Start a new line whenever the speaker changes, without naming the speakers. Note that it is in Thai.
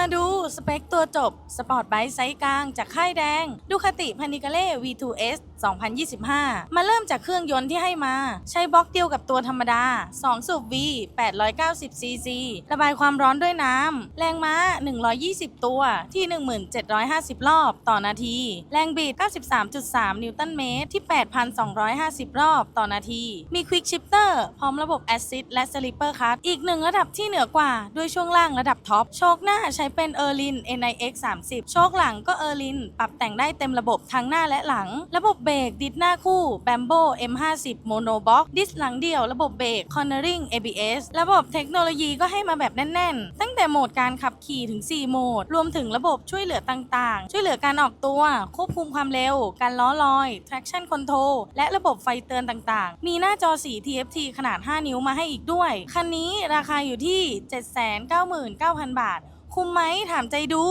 มาดูสเปคตัวจบ สปอร์ตไบค์ไซส์กลางจากค่ายแดงดูคติพานิกาเล่ V2S 2025 มาเริ่มจากเครื่องยนต์ที่ให้มา ใช้บล็อกเดียวกับตัวธรรมดา 2 สูบ V 890 cc ระบายความร้อนด้วยน้ำ แรงม้า 120 ตัวที่ 1750 รอบต่อนาที แรงบิด 93.3 นิวตันเมตรที่ 8,250 รอบต่อนาที มี Quick Shifter พร้อมระบบ Assist และ Slipper Cut อีกหนึ่งระดับที่เหนือกว่า ด้วยช่วงล่างระดับท็อป โชคหน้าใช้เป็น Erlin NIX 30 โชคหลังก็ Erlin ปรับแต่งได้เต็มระบบทั้งหน้าและหลัง ระบบเบรรกดิสหน้าคู่ Bambo M50 Monobox ดิสหลังเดี่ยวระบบเบรก Cornering ABS ระบบเทคโนโลยีก็ให้มาแบบแน่น ๆ ตั้งแต่โหมดการขับขี่ถึง 4 โหมด รวมถึงระบบช่วยเหลือต่าง ๆ ช่วยเหลือการออกตัว ควบคุมความเร็ว การล้อลอย traction control และระบบไฟเตือนต่าง ๆ มีหน้าจอสี TFT ขนาด 5 นิ้วมาให้อีกด้วย คันนี้ราคาอยู่ที่ 799,000 บาท คุ้มไหมถามใจดู